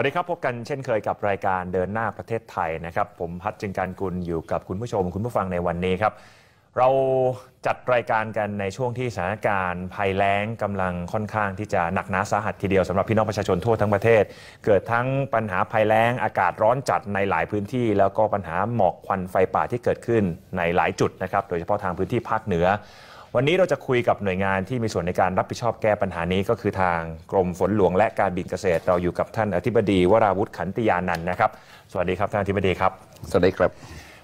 วัสดีครับ พบกันเช่นเคยกับรายการเดินหน้าประเทศไทยนะครับ ผมพัฒจึงการกุลอยู่กับคุณผู้ชม คุณผู้ฟังในวันนี้ครับ เราจัดรายการกันในช่วงที่สถานการณ์ภัยแล้งกำลังค่อนข้างที่จะหนักหนาสาหัสทีเดียวสำหรับพี่น้องประชาชนทั่วทั้งประเทศ เกิดทั้งปัญหาภัยแล้งอากาศร้อนจัดในหลายพื้นที่ แล้วก็ปัญหาหมอกควันไฟป่าที่เกิดขึ้นในหลายจุดนะครับ โดยเฉพาะทางพื้นที่ภาคเหนือ วันนี้เราจะคุยกับหน่วยงานที่มีส่วนในการรับผิดชอบแก้ปัญหานี้ก็คือทางกรมฝนหลวงและการบินเกษตร เราอยู่กับท่านอธิบดีวราวุฒิขันติยานันท์นะครับ สวัสดีครับท่านอธิบดีครับ สวัสดีครับ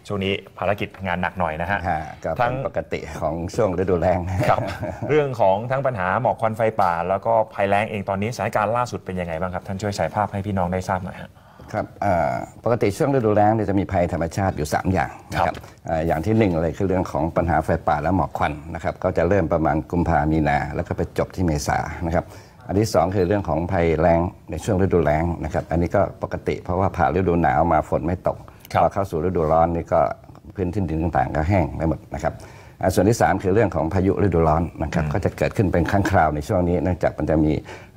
ช่วงนี้ภารกิจงานหนักหน่อยนะฮะฮะก็ทั้เป็งนปกติของช่วงฤดูแล้งครับ เรื่องของทั้งปัญหาหมอกควันไฟป่า แล้วก็ภัยแล้งเองตอนนี้สถานการณ์ล่าสุดเป็นยังไงบ้างครับท่านช่วยฉายภาพให้พี่น้องได้ทราบหน่อยฮะ ครับอ่าปกติช่วงฤดูแล้งเนี่ยจะมีภัยธรรมชาติอยู่ 3 อย่างนะครับอ่าอย่างที่หนึ่งเลยคือเรื่องของปัญหาไฟป่าและหมอกควันนะครับก็จะเริ่มประมาณกุมภามีนา แล้วก็ไปจบที่เมษานะครับอันที่สองคือเรื่องของภัยแล้งในช่วงฤดูแล้งนะครับอันนี้ก็ปกติเพราะว่าผ่านฤดูหนาวมาฝนไม่ตกครับพอเข้าสู่ฤดูร้อนนี่ก็พื้นที่ดินต่างๆก็แห้งไปหมดนะครับอ่า ส่วนที่ 3 คือเรื่องของพายุฤดูร้อนนะครับก็จะเกิดขึ้นเป็นครั้งคราวในช่วงนี้เนื่องจากมันจะมี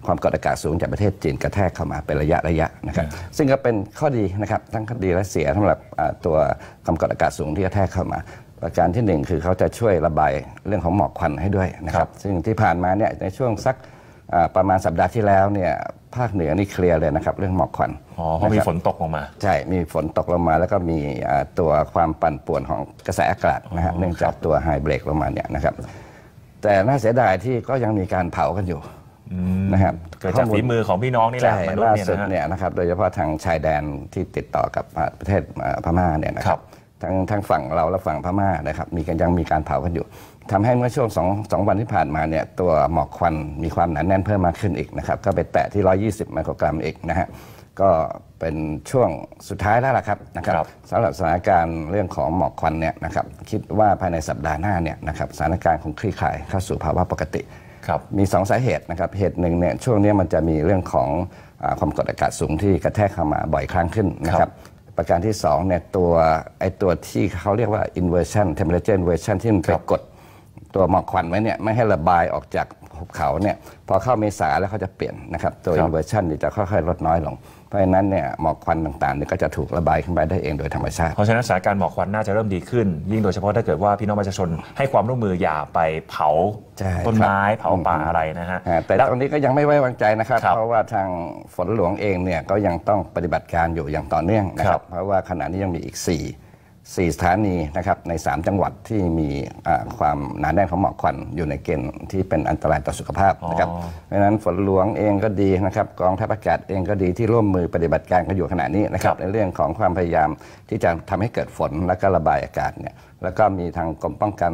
ความกดอากาศสูงจากประเทศจีนกระแทกเข้ามาเป็นระยะระยะนะครับซึ่งก็เป็นข้อดีนะครับทั้งข้อดีและเสียสำหรับอ่าตัวความกดอากาศสูงที่กระแทกเข้ามาประการที่หนึ่งคือเขาจะช่วยระบายเรื่องของหมอกควันให้ด้วยนะครับซึ่งที่ผ่านมาเนี่ยในช่วงสักอ่าประมาณสัปดาห์ที่แล้วเนี่ย ภาคเหนือนี่เคลียร์เลยนะครับ เรื่องหมอกควันอ๋อเพราะมีนะครับฝนตกลงมา ใช่ มีฝนตกลงมา แล้วก็มีอ่าตัวความปั่นป่วนของกระแสอากาศนะฮะเนื่องจากตัวไฮเบรกลงมาเนี่ยนะครับ แต่น่าเสียดายที่ก็ยังมีการเผากันอยู่นะครับเกิดจากฝีมือของพี่น้องนี่แหละใช่มนุษย์ล่าเนี่ยสุดนะฮะเนี่ยนะครับโดยเฉพาะทางชายแดนที่ติดต่อกับอ่าประเทศอ่าพม่าเนี่ยนะคครัรับบทั้งทั้งฝั่งเราและฝั่งพม่านะครับ มีกันยังมีการเผากันอยู่ ทำให้เมื่อช่วงสองสองวันที่ผ่านมาเนี่ยตัวหมอกควันมีความหนาแน่นเพิ่มมากขึ้นอีกนะครับก็ไปแตะที่ 120 ไมโครกรัมอีกนะฮะก็เป็นช่วงสุดท้ายแล้วล่ะครับนะครับครับสำหรับสถานการณ์เรื่องของหมอกควันเนี่ยนะครับคิดว่าภายในสัปดาห์หน้าเนี่ยนะครับสถานการณ์คงคลี่คลายเข้าสู่ภาวะปกติครับมี 2 สาเหตุนะครับเหตุหนึ่งเนี่ยช่วงนี้มันจะมีเรื่องของอาความกดอากาศสูงที่กระแทกเข้ามาบ่อยครั้งขึ้นนะคครัรับบประการที่2เนี่ยตัวไอตัวที่เขาเรียกว่า inversion temperature inversion ที่มันไปกด ตัวหมอกควันไว้เนี่ยไม่ให้ระบายออกจากภูเขาเนี่ยพอเข้าเมษาแล้วเขาจะเปลี่ยนนะครับตัวครับ inversion นี่จะค่อยๆลดน้อยลง เพราะฉะนั้นเนี่ยหมอกควันต่างๆเนี่ยก็จะถูกระบายขึ้นไปได้เองโดยธรรมชาติ เพราะฉะนั้นสถานการณ์หมอกควันน่าจะเริ่มดีขึ้น ยิ่งโดยเฉพาะถ้าเกิดว่าพี่น้องประชาชนให้ความร่วมมืออย่าไปเผาใช่ต้นไม้ครับเผาป่าอะไรนะฮะอ่าแต่แล้วตอนนี้ก็ยังไม่ไว้วางใจนะครับครับเพราะว่าทางฝนหลวงเองเนี่ยก็ยังต้องปฏิบัติการอยู่อย่างต่อเนื่องนะคครัรับบเพราะว่าขณะนี้ยังมีอีก4 4 สถานีนะครับใน 3 จังหวัดที่มีอ่าความหนาแน่นของหมอกควันอยู่ในเกณฑ์ที่เป็นอันตรายต่อสุขภาพนะครับอ๋อเพราะฉะนั้นฝนหลวงเองก็ดีนะครับกองทัพอากาศเองก็ดีที่ร่วมมือปฏิบัติการกันอยู่ขณะนี้นะครับในเรื่องของความพยายามที่จะทำให้เกิดฝนและก็ระบายอากาศเนี่ยแล้วก็มีทางกรมป้องกัน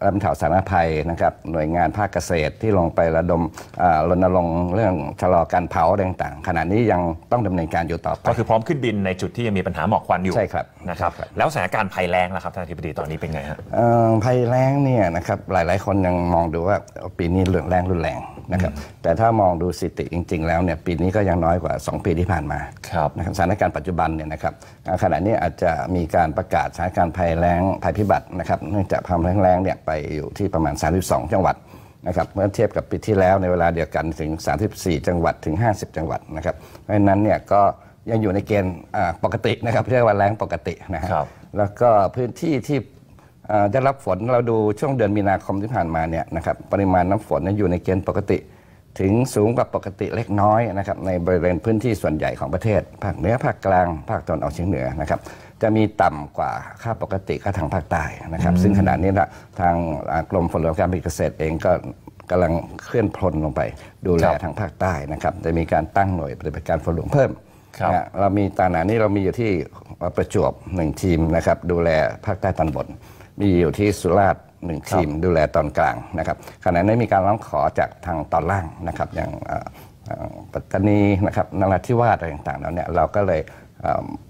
และบรรเทาสาธารณภัยนะครับหน่วยงานภาคเกษตรที่ลงไประดมอ่ารณรงค์เรื่องชะลอการเผาอะไรต่างๆขณะนี้ยังต้องดำเนินการอยู่ต่อไปก็คือพร้อมขึ้นบินในจุดที่ยังมีปัญหาหมอกควันอยู่ใช่ครับนะครับใช่ครับแล้วสถานการณ์ภัยแล้งล่ะครับท่านอธิบดีตอนนี้เป็นไงฮะเอ่อภัยแล้งเนี่ยนะครับหลายๆ คนยังมองดูว่าปีนี้เรื่องแรงรุนแรง นะครับแต่ถ้ามองดูสถิติจริง ๆ แล้วเนี่ยปีนี้ก็ยังน้อยกว่า 2 ปีที่ผ่านมาครับนะครับสถานการณ์ปัจจุบันเนี่ยนะครับอ่าขณะนี้อาจจะมีการประกาศสถานการณ์ภัยแล้งภัยพิบัตินะครับเนื่องจากความแรงแรงเนี่ยไปอยู่ที่ประมาณ 32 จังหวัดนะครับเมื่อเทียบกับปีที่แล้วในเวลาเดียวกันถึง 34 จังหวัดถึง 50 จังหวัดนะครับเพราะฉะนั้นเนี่ยก็ยังอยู่ในเกณฑ์อ่าปกตินะครับเรียกว่าแรงปกตินะฮะครับแล้วก็พื้นที่ที่เอ่อ ได้รับฝนเราดูช่วงเดือนมีนาคมที่ผ่านมาเนี่ยนะครับปริมาณน้ำฝนเนี่ยอยู่ในเกณฑ์ปกติ ถึงสูงกว่าปกติเล็กน้อยนะครับในบริเวณพื้นที่ส่วนใหญ่ของประเทศ ภาคเหนือภาคกลางภาคตะวันออกเฉียงเหนือนะครับจะมีต่ำกว่าค่าปกติก็ทางภาคใต้นะครับ ซึ่งขณะนี้นะทางอ่ากรมฝนหลวงการผลิตเกษตรเองก็กำลังเคลื่อนพลลงไปดูแลครับทางภาคใต้นะครับจะมีการตั้งหน่วยปฏิบัติการฝนหลวงเพิ่มครับนะฮะเรามีตอนนี้เรามีอยู่ที่ประจวบหนึ่งทีมนะครับดูแลภาคใต้ตอนบน มีอยู่ที่สุราษฎร์หนึ่งทีมดูแลตอนกลางนะครับขณะนี้มีการร้องขอจากทางตอนล่างนะครับอย่างเอ่อเอ่อปัตตานีนะครับนราธิวาสอะไรต่างๆแล้วเนี่ยเราก็เลย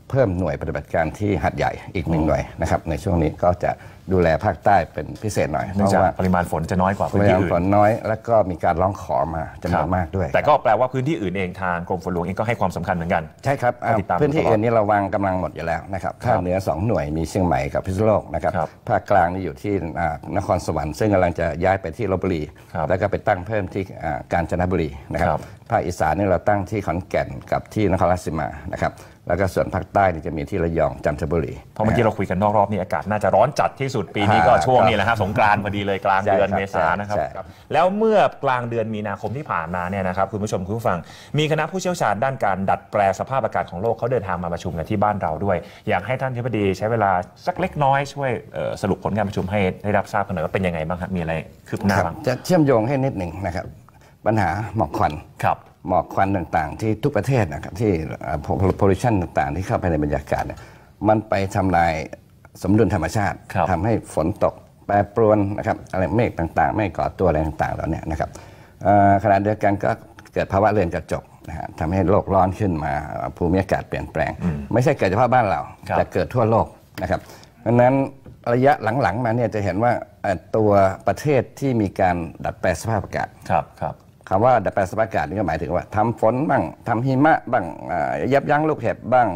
เอ่อเพิ่มหน่วยปฏิบัติการที่หัดใหญ่อีกหนึ่งหน่วยนะครับในช่วงนี้ก็จะดูแลภาคใต้เป็นพิเศษหน่อยเนื่องเพจากราะว่าปริมาณฝนจะน้อยกว่าปพื้นริที่มาณอื่ฝนนน้อย แล้วก็มีการร้องขอมาจำนวนมากด้วย แต่ก็แปลว่าพื้นที่อื่นเองทางกรมฝนหลวงเองก็ให้ความสำคัญเหมือนกัน ใช่ครับอ่าติดตามพื้นที่ตลอดอื่นนี่เราวางกำลังหมดอยู่แล้วนะครับภาคเหนือสองหน่วยมีเชียงใหม่กับพิษณุโลกนะครับครับภาคกลางนี่อยู่ที่อ่านครสวรรค์ซึ่งกำลังจะย้ายไปที่ลบบุรีครับแล้วก็ไปตั้งเพิ่มที่อ่ากาญจนบุรีนะครับครับภาคอีสานนี่เราตั้งที่ขอนแก่นกับที่นครราชสีมานะครับแล้วก็ส่วนภาคใต้นี่จะมีที่ระยองจันทบุรีเพราะเมื่อกี้เราคุยกันนอกรอบนี่อากาศน่าจะร้อนจัดที่สุดปีนี้ก็อ่าช่วงนี้แหละฮะสงกรานต์พอดีเลยกลางเดือนใช่ครับเมษายนนะครับใช่ครับแล้วเมื่อกลางเดือนมีนาคมที่ผ่านมาเนี่ยนะครับคุณผู้ชมคุณผู้ฟัง มีคณะผู้เชี่ยวชาญด้านการดัดแปลสภาพอากาศของโลกเขาเดินทางมาประชุมกันที่บ้านเราด้วย อยากให้ท่านทิบดีใช้เวลาสักเล็กน้อยช่วยเอ่อสรุปผลการประชุมให้ได้รับทราบกันหน่อยว่าเป็นยังไไงบ้างครับมีอะไรคืบหน้าครับบ้างจะเชื่อมโยงให้นิดหนึ่งนะครับปัญหาหมอกควันครับ หมอกควันต่างๆ ที่ทุกประเทศนะครับที่โพลิชันต่างๆ ที่เข้าไปในบรรยากาศเนี่ยมันไปทำลายสมดุลธรรมชาติครับทำให้ฝนตกแปรปรวนนะครับอะไรเมฆต่างๆ ไม่ก่อตัวอะไรต่างๆเหล่านี้นะครับเอ่อขณะเดียวกันก็เกิดภาวะเรือนกระจกนะฮะทำให้โลกร้อนขึ้นมาภูมิอากาศเปลี่ยนแปลง ไม่ใช่เกิดเฉพาะบ้านเราครับแต่เกิดทั่วโลกนะครับเพราะฉะนั้นระยะหลังๆมาเนี่ยจะเห็นว่าเอ่อตัวประเทศที่มีการดัดแปลงสภาพอากาศครับครับ คำว่าดัดแปลงสภาพอากาศนี่ก็หมายถึงว่าทำฝนบ้างทำหิมะบ้างอ่ายับยั้งลูกเห็บบ้าง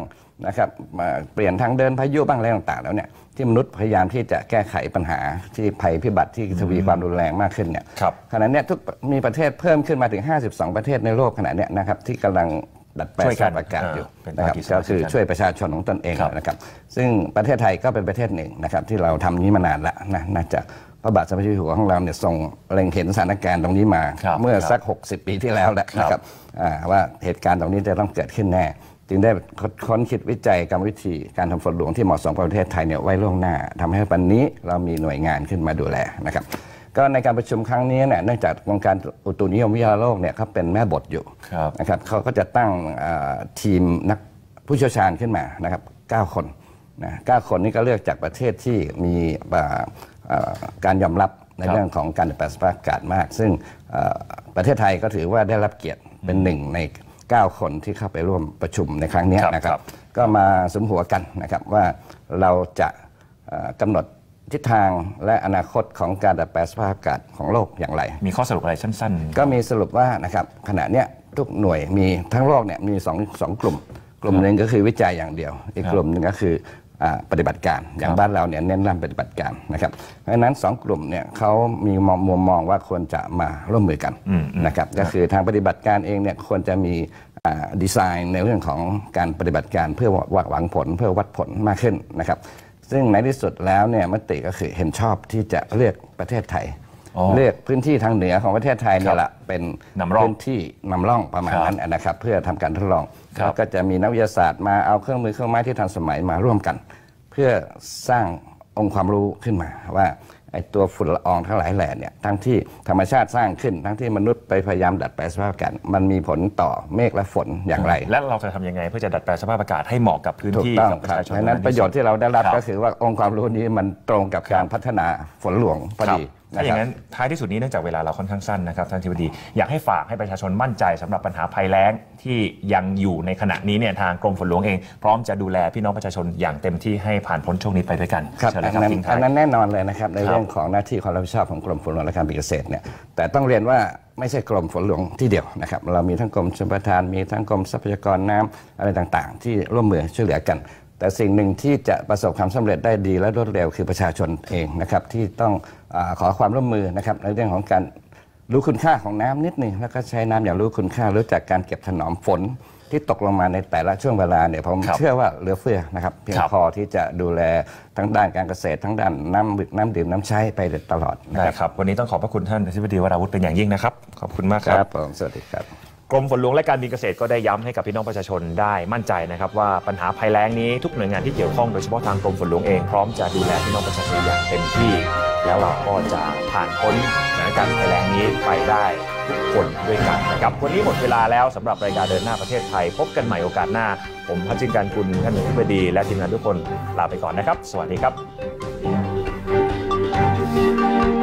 นะครับมาเปลี่ยนทางเดินพายุบ้างอะไรต่างๆ แล้วเนี่ยที่มนุษย์พยายามที่จะแก้ไขปัญหาที่ภัยพิบัติที่ทวีความรุนแรงมากขึ้นเนี่ยครับขณะเนี้ยทุกมีประเทศเพิ่มขึ้นมาถึง 52 ประเทศในโลกขณะเนี้ยนะครับที่กำลังดัดแปลงช่วยสกันภาพอากาศอยู่อ่าเป็นนะครับภาคีสมาชิกก็คือกันช่วยประชาชนของตนเองครับนะครับ ซึ่งประเทศไทยก็เป็นประเทศหนึ่งนะครับที่เราทำนี้มานานแล้วนะน่าจะ พระบาทสมเด็จพระเจ้าอยู่หัวของเราเนี่ยทรงเล็งเห็นสถานการณ์ตรงนี้มา ครับเมื่อครับสัก 60 ปีที่แล้วแหละครับ นะครับอ่าว่าเหตุการณ์ตรงนี้จะต้องเกิดขึ้นแน่ จึงได้ค้นคิดวิจัยกรรมวิธีการทำฝนหลวงที่เหมาะสมกับประเทศไทยเนี่ยไว้ล่วงหน้าทำให้วันนี้เรามีหน่วยงานขึ้นมาดูแลนะครับก็ในการประชุมครั้งนี้เนี่ยเนื่องจากองค์การอุตุนิยมวิทยาโลกเนี่ยเขาเป็นแม่บทอยู่ ครับ นะครับเขาก็จะตั้งอ่าทีมนักผู้เชี่ยวชาญขึ้นมานะครับ 9 คนนะเก้าคนนี้ก็เลือกจากประเทศที่มีอ่าอ่า การยอมรับในครับเรื่องของการแปลสภาพอากาศมาก ซึ่งเอ่อประเทศไทยก็ถือว่าได้รับเกียรติเป็นหนึ่งใน 9 คนที่เข้าไปร่วมประชุมในครั้งนี้ครับนะคครัรับบก็มาสมหัวกันนะครับว่าเราจะเอ่อกำหนดทิศทางและอนาคตของการดัดแปลงสภาพอากาศของโลกอย่างไร มีข้อสรุปอะไรสั้น ๆ ก็มีสรุปว่านะครับขณะเนี้ยทุกหน่วยมีทั้งโลกเนี่ยมีสองสองกลุ่ม กลุ่มหนึ่งก็คือวิจัยอย่างเดียว อีกครับกลุ่มหนึ่งก็คืออ่า ปฏิบัติการ อย่าคงรับบ้านเราเนี่ยเน้นเรื่องปฏิบัติการนะครับเพราะฉะนั้นสองกลุ่มเนี่ยเขามีมองมุมมองว่าควรจะมาร่วมมือกันนะครับก็คือทางปฏิบัติการเองเนี่ยควรจะมีอ่าดีไซน์ในเรื่องของการปฏิบัติการเพื่อหวังผลเพื่อวัดผลมากขึ้นนะครับซึ่งในที่สุดแล้วเนี่ยมติก็คือเห็นชอบที่จะเลือกประเทศไทยอ๋อ เลือกพื้นที่ทางเหนือของประเทศไทยเนี่ยแหละเป็นนำร่องพื้นที่นำร่องประมาณครับนั้นนะครับเพื่อทำการทดลองครับแล้วก็จะมีนักวิทยาศาสตร์มาเอาเครื่องมือเครื่องไม้ที่ทันสมัยมาร่วมกัน เพื่อสร้างองค์ความรู้ขึ้นมาว่าไอ้ตัวฝุ่นละอองทั้งหลายแหล่เนี่ยทั้งที่ธรรมชาติสร้างขึ้น ทั้งที่มนุษย์ไปพยายามดัดแปลงสภาพอากาศมันมีผลต่อเมฆและฝนอย่างไร และเราจะทำยังไงเพื่อจะดัดแปลงสภาพอากาศให้เหมาะกับพื้นถูกที่ต้องกับปครัระบชาชนเพราะฉะนั้นประโยชน์ที่เราได้รับคก็คือว่าองค์ความรู้นี้มันตรงกับการพัฒนาฝนหลวงพอครับดี ถ้าอย่างะครับนั้นท้ายที่สุดนี้เนื่องจากเวลาเราค่อนข้างสั้นนะครับท่านทิบดีอยากให้ฝากให้ประชาชนมั่นใจสำหรับปัญหาภัยแล้งที่ยังอยู่ในขณะนี้เนี่ยทางกรมฝนหลวงเอง พร้อมจะดูแลพี่น้องประชาชนอย่างเต็มที่ให้ผ่านพ้นช่วงนี้ไปด้วยกันครับเชิญเลอัยนครับนั้นทิ้งท้าอัยนนั้นแน่นอนเลยนะครับในครับเรื่องของหน้าที่ความรับผิดชอบของกรมฝนหลวงและการเกษตรเนี่ยแต่ต้องเรียนว่าไม่ใช่กรมฝนหลวงที่เดียวนะครับเรามีทั้งกรมชลประทานมีทั้งกรมทรัพยากรน้ำอะไรต่างๆ ที่ร่วมมือช่วยเหลือกัน แต่สิ่งหนึ่งที่จะประสบความสำเร็จได้ดีและรวดเร็วคือประชาชนเองนะครับ ที่ต้องอาขอความร่วมมือนะครับในเรื่องของการรู้คุณค่าของน้ำนิดหนึงแล้วก็ใช้น้ำอย่างรู้คุณค่ารู้จักการเก็บถนอมฝนที่ตกลงมาในแต่ละช่วงเวลาเนี่ยผมครับเชื่อว่าเหลือเฟือนะครับเพียงครับพอที่จะดูแลทั้งด้านการเกษตรทั้งด้านน้ำน้ำดื่มน้ำใช้ไปตลอดนะได้ครับครับ วันนี้ต้องขอบพระคุณท่านอธิบดีวราวุฒิเป็นอย่างยิ่งนะครับ ขอบคุณมากคครัรับบผมสวัสดีครับ กรมฝนหลวงและการบินเกษตรก็ได้ย้ำให้กับพี่น้องประชาชนได้มั่นใจนะครับว่าปัญหาภัยแล้งนี้ทุกหน่วยงานที่เกี่ยวข้องโดยเฉพาะทางกรมฝนหลวงเองพร้อมจะดูแลพี่น้องประชาชนอย่างเต็มที่ แล้วเราก็จะผ่านพ้นสถานการณ์ภัยแล้งนี้ไปได้ทุกคนด้วยกันนะครับวันนี้หมดเวลาแล้วสำหรับรายการเดินหน้าประเทศไทย พบกันใหม่โอกาสหน้า ผมพัชจินการกุลท่านอธิบดี และทีมงานทุกคนลาไปก่อนนะครับ สวัสดีครับ